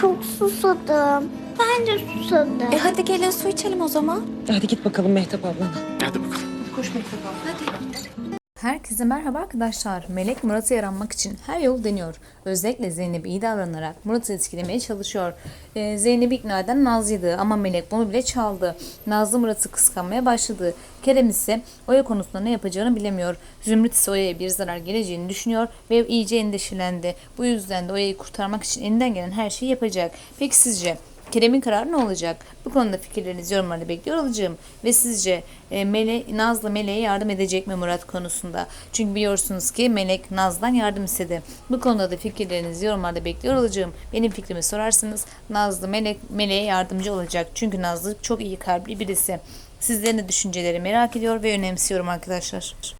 çok susadım. Ben de susadım. E hadi gelin su içelim o zaman. Hadi git bakalım Mehtap ablana. Hadi bakalım. Herkese merhaba arkadaşlar. Melek Murat'a yaranmak için her yolu deniyor. Özellikle Zeynep'e iyi davranarak Murat'ı etkilemeye çalışıyor. Ee, Zeynep'i ikna eden Nazlı'ydı ama Melek bunu bile çaldı. Nazlı Murat'ı kıskanmaya başladı. Kerem ise Oya konusunda ne yapacağını bilemiyor. Zümrüt ise Oya'ya bir zarar geleceğini düşünüyor ve iyice endişelendi. Bu yüzden de Oya'yı kurtarmak için elinden gelen her şeyi yapacak. Peki sizce Kerem'in kararı ne olacak? Bu konuda fikirlerinizi yorumlarda bekliyor olacağım. Ve sizce e, Mele, Nazlı Meleğe yardım edecek mi Murat konusunda? Çünkü biliyorsunuz ki Melek Naz'dan yardım istedi. Bu konuda da fikirlerinizi yorumlarda bekliyor olacağım. Benim fikrimi sorarsanız Nazlı Melek Meleğe yardımcı olacak. Çünkü Nazlı çok iyi kalpli birisi. Sizlerin de düşünceleri merak ediyor ve önemsiyorum arkadaşlar.